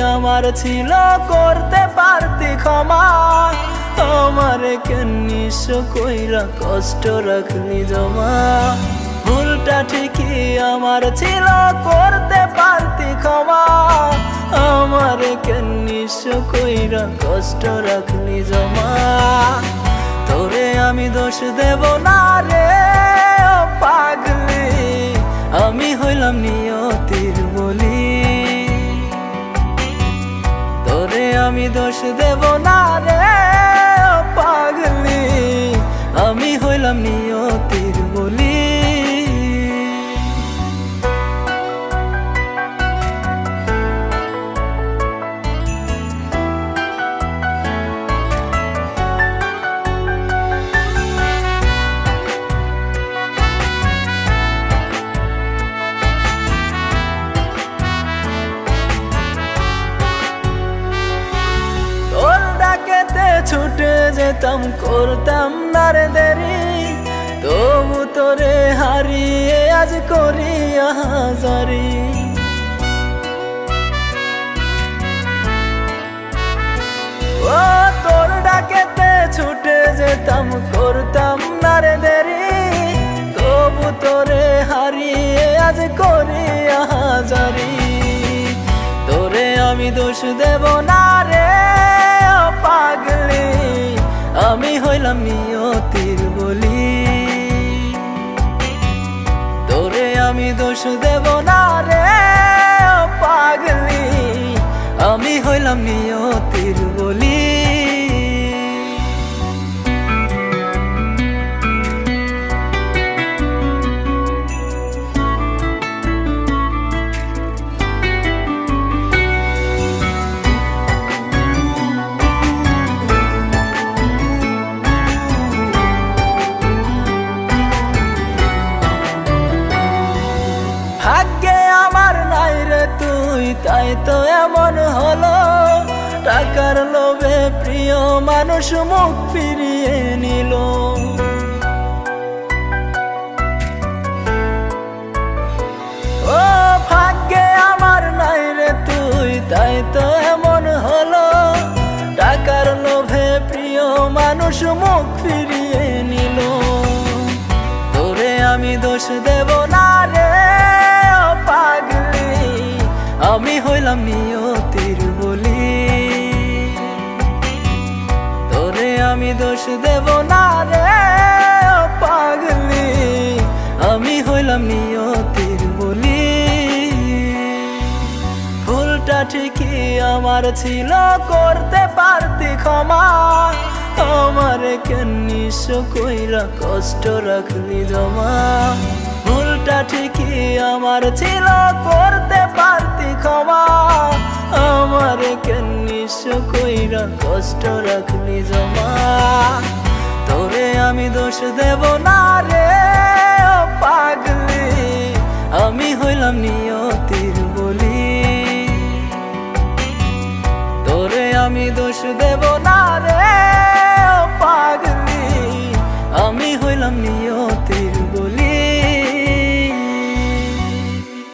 আমার ছিল, করতে পারতি ক্ষমা। আমার কেনিস কইরা কষ্ট রাখলি জমা। ভুলটা ঠিকই আমার ছিল, করতে পারতি ক্ষমা। আমার কেনিস কইরা কষ্ট রাখলি জমা। তোরে আমি দোষ দেব না রে পাগলি। আমি হইলাম নিয়তির দোষ দেব না রে পাগলি। আমি হইলাম নিয়তির বলি। যেতাম, করতাম না রে দেরি। তবু তোরে হারিয়ে আজ করি হাজারি ও তোর ডাকেতে ছুটে যেতাম, করতাম না রে দেরি। তবু তোরে হারিয়ে আজ করি হাজারি তোরে আমি দোষ দেব না। আমি দোষ দেব না রে পাগলি। আমি হইলাম নিয়তির বলি। তুই তো এমন হলো। টাকার লোভে প্রিয় মানুষ মুখ ফিরিয়ে নিল। ও ভাগ্যে আমার নাই রে তুই, তাই তো এমন হলো। টাকার লোভে প্রিয় মানুষ মুখ ফিরিয়ে নিল। তোরে আমি দোষ দেব না রে। আমি দোষ দেব না রে পাগলি। আমি হইলাম নিয়তির বলি। ভুলটা ঠিকই আমার ছিল, করতে পারতি ক্ষমা। আমার কেনিস কইরা কষ্ট রাখলি জমা? ভুলটা ঠিকই আমার ছিল, করতে পারতি ক্ষমা। আমার কেনিস কইরা কষ্ট রাখলি জমা? তোরে আমি দোষ দেব না রে পাগলি। আমি হইলাম নিয়তির বলি। তোরে আমি দোষ দেব না